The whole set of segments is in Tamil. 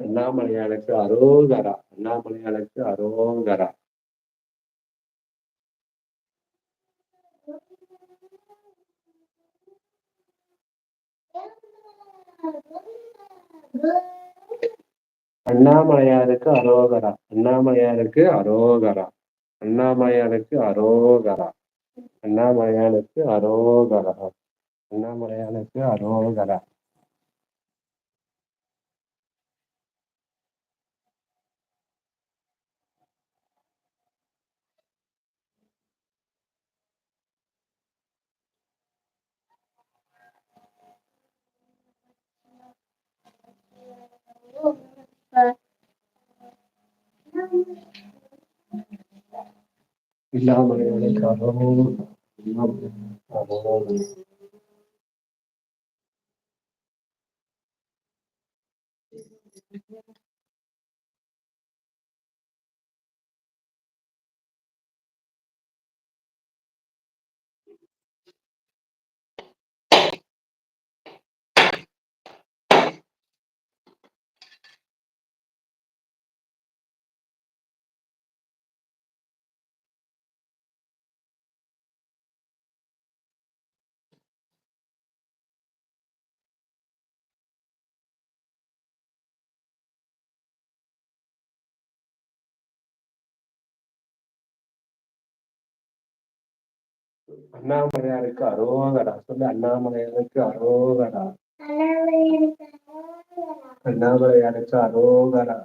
அண்ணாமலையாளுக்கு அரோகரா. அண்ணாமலையாளுக்கு அரோகரா. அண்ணாமலையாருக்கு அரோகரா. அண்ணாமலையாருக்கு அரோகரா. அண்ணாமலையாருக்கு அரோகரா. அண்ணாமலையானுக்கு அரோகரா அண்ணாமலையானுக்கு அரோகரா அண்ணாமலையானுக்கு அரோகரா அண்ணாமலையாருக்கு அரோகடா. சொல்லு அண்ணாமலையாருக்கு அரோகடா. அண்ணாமலையாருக்கு அரோகடா.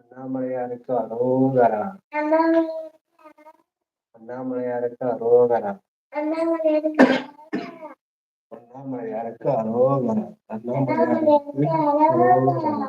அண்ணாமலையாருக்கு அரோகரா அண்ணாமலையாருக்கு அரோகரா அண்ணாமலையாருக்கு அரோகரா அண்ணாமலையாருக்கு அரோகரா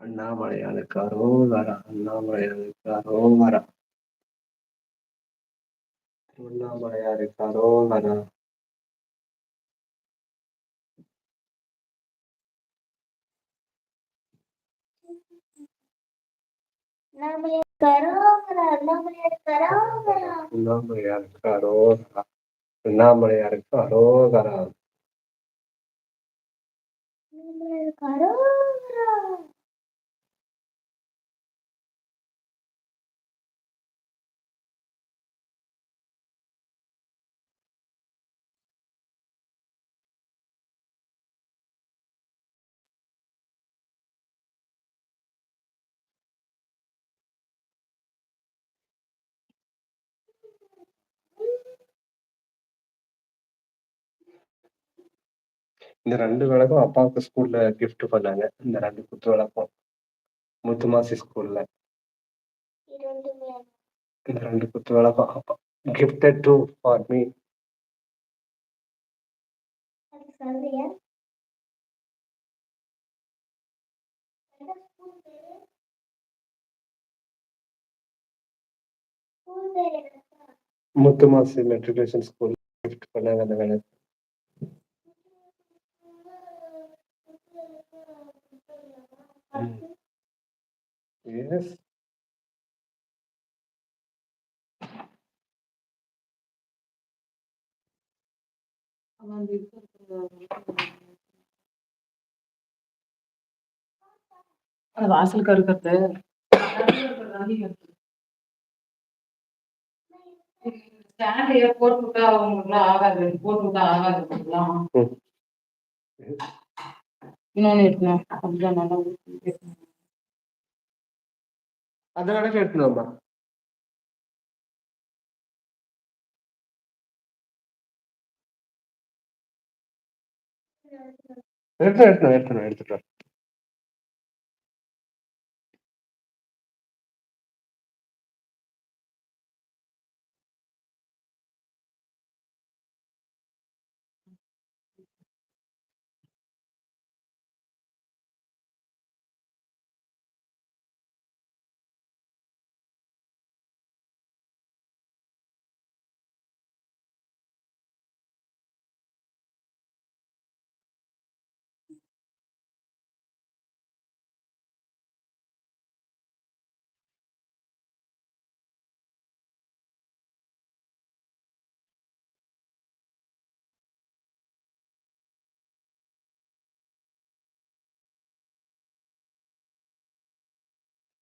அண்ணாமலையானுக்கு அரோகரா அண்ணாமலையானுக்கு அரோகரா. அண்ணாமலையாருக்கு அரோகரா. அண்ணாமலையாருக்கு அரோகரா அண்ணாமலையாருக்கு அரோகரா. நம்மளே இந்த ரெண்டு விளக்கும் அப்பாவுக்கு ஸ்கூல்ல கிஃப்ட் பண்ணாங்க. இந்த ரெண்டு குத்து விளக்கும். முத்துமாசி ஸ்கூல்ல இந்த ரெண்டு குத்து விளக்கும் அப்பா. Gifted to for me Muthumasi matriculation school gift பண்ணாங்க அந்த விளக்கு. அந்த வாசலுக்கு இருக்கிறது ஸ்டாண்ட் போட்டு விட்டா அவங்களுக்குலாம் ஆகாது. போட்டு விட்டா ஆகாது. இன்னொன்னு இருக்கணும் அப்படிதான் நல்லா. அதனால எடுத்துனோம்மா எடுத்து எடுத்துனோம் எடுத்துனோம் எடுத்துட்டோம்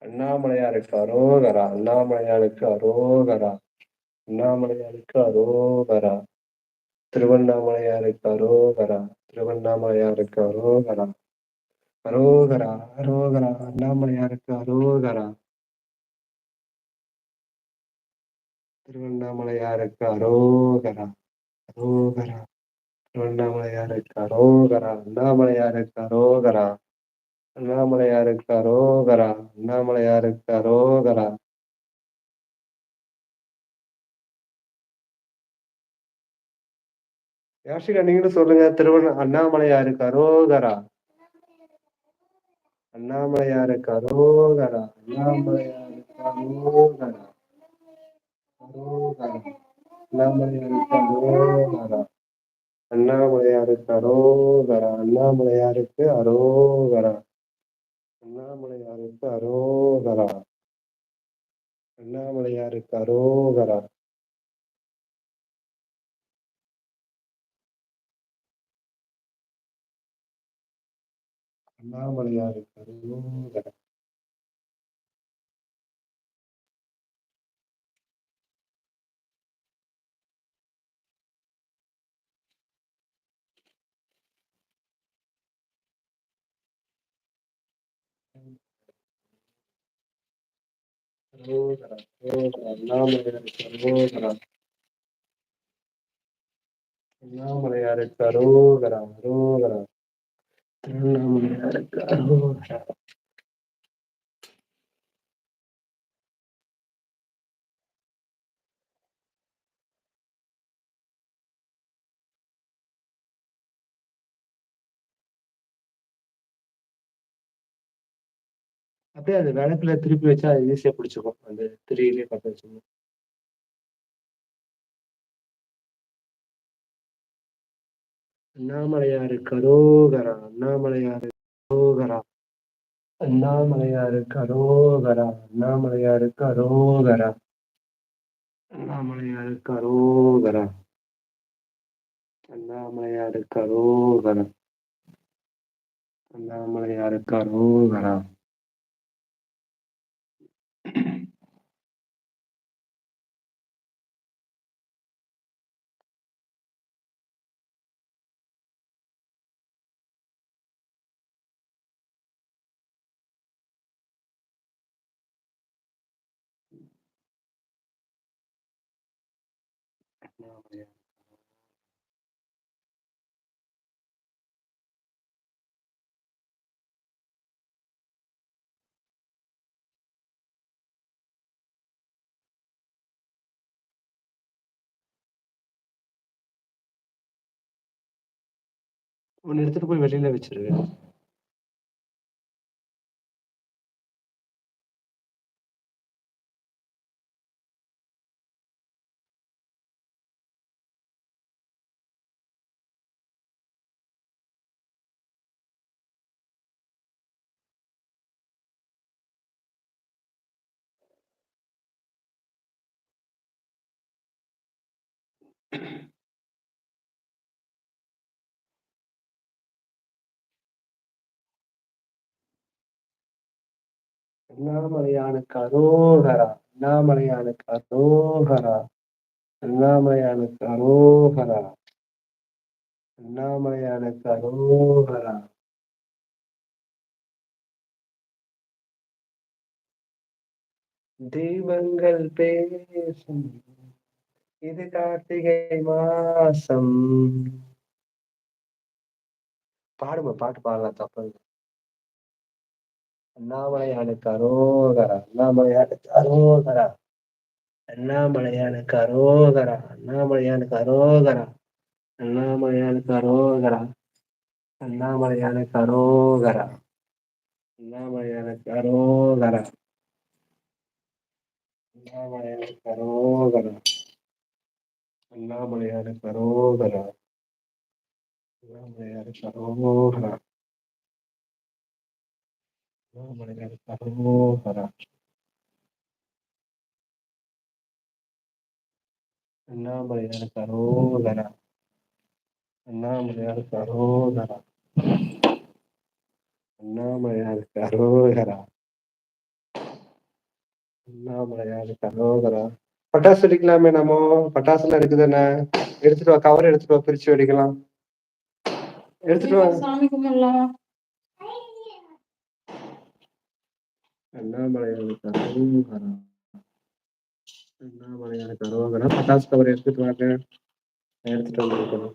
அண்ணாமலையாருக்கு அரோகரா அண்ணாமலையாருக்கு அரோகரா அண்ணாமலையாருக்கு அரோகரா திருவண்ணாமலையாருக்கு அரோகரா திருவண்ணாமலையாருக்கு அரோகரா அரோகரா அரோகரா அண்ணாமலையாருக்கு அரோகரா திருவண்ணாமலையாருக்கு அரோகரா அரோகரா திருவண்ணாமலையாருக்கு அரோகரா அண்ணாமலையாருக்கு அரோகரா. அண்ணாமலையாருக்கு அரோகரா அண்ணாமலையாருக்கு அரோகரா. யாஷிகா நீங்களும் சொல்லுங்க திருவண்ண அண்ணாமலையாருக்கு அரோகரா. அண்ணாமலையாருக்கு அரோகரா அண்ணாமலையாருக்கு அரோகரா. அரோகரா அண்ணாமலையாருக்கு அரோகரா. அண்ணாமலையாருக்கு அரோகரா அண்ணாமலையாருக்கு அரோகரா. அண்ணாமலையாருக்கு அரோகரா. அண்ணாமலையாருக்கு அரோகரா. அண்ணாமலையாருக்கு அரோகரா. அரோகரா அரோகரா அண்ணாமலையாருக்கு அரோகரா அண்ணாமலையாருக்கு அரோகரா அரோகரா திருவண்ணாமலையாருக்கு அரோகரா அப்படியே அந்த விளக்குல திருப்பி வச்சா அது ஈஸியா பிடிச்சிக்கும். அந்த திரியிலே பத்த வச்சுக்கணும். அண்ணாமலையாருக்கு கரோகரா அண்ணாமலையாருக்கு கரோகரா. அண்ணாமலையாருக்கு கரோகரா அண்ணாமலையாருக்கு கரோகரா. அண்ணாமலையாருக்கு கரோகரா. அண்ணாமலையாருக்கு கரோகரா. அண்ணாமலையாருக்கு கரோகரா. அண்ணாமலையார் ஒன்னு எடுத்துட்டு போய் வெளியில வச்சிருவேன் அண்ணாமலையானுக்கு அரோகரா அண்ணாமலையானுக்கு அரோகரா அண்ணாமலையானுக்கு அரோகரா அண்ணாமலையானுக்கு அரோகரா தெய்வங்கள் பேசும் இது கார்த்திகை மாசம். பாடுங்க பாட்டு பாடலாம் தப்பு இல்ல. அண்ணாமலையானுக்கு அரோகரா அண்ணாமலையானுக்கு அரோகரா. அண்ணாமலையானுக்கு அரோகரா அண்ணாமலையானுக்கு அரோகரா. அண்ணாமலையானுக்கு அரோகரா அண்ணாமலையானுக்கு அரோகரா. அண்ணாமலையானுக்கு அரோகரா. அண்ணாமலையானுக்கு அரோகரா. அண்ணாமலையாரு சரோகரா. அண்ணாமலையாரு சரோகரா. அண்ணாமலையாரு சரோகரா. அண்ணாமலையார் சரோகரா. அண்ணாமலையார் சரோகரா. அண்ணாமலையார் சரோகரா. அண்ணாமலையார் சரோகரா. பட்டாசு வெடிக்கலாமே நம்ம. பட்டாசுலாம் இருக்குதானே எடுத்துட்டு வா கவர் எடுத்துட்டு வா பிரிச்சு வெடிக்கலாம். எடுத்துட்டு வா. சாமி கும்பிடலாம். அண்ணாமலையானுக்கு அரோகரா பட்டாசு கவர் எடுத்துட்டு வாங்க. எடுத்துட்டு வந்துருக்கணும்.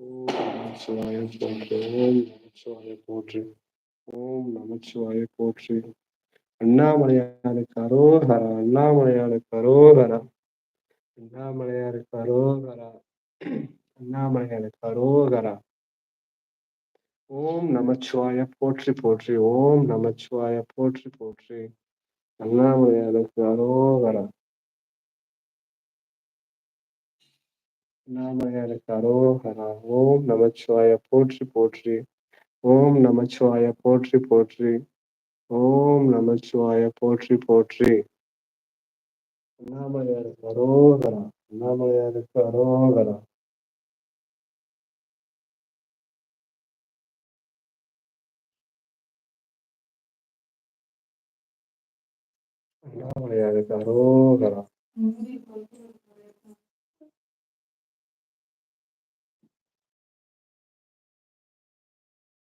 நமச்சிவாய போற்று ஓம் நமச்சிவாய போற்று. ஓம் நமச்சிவாய போற்று. அண்ணாமலையாருக்கு அரோகரா அண்ணாமலையாருக்கு அரோகரா. அண்ணாமலையாருக்கு அரோகரா. அண்ணாமலையாருக்கு அரோகரா. ஓம் நமச்சிவாய போற்றி போற்றி. ஓம் நமச்சிவாய போற்றி போற்றி. அண்ணாமலையாருக்கு அரோகரா. அண்ணாமலையாருக்கு அரோகரா ஓம் நமச்சிவாய போற்றி போற்றி. ஓம் நமச்சிவாய போற்றி போற்றி. ஓம் நமச்சிவாய போற்றி போற்றி. அண்ணாமலையாருக்கு அரோகரா அண்ணாமலையாருக்கு அரோகரா அண்ணாமலையாருக்கு அரோகரா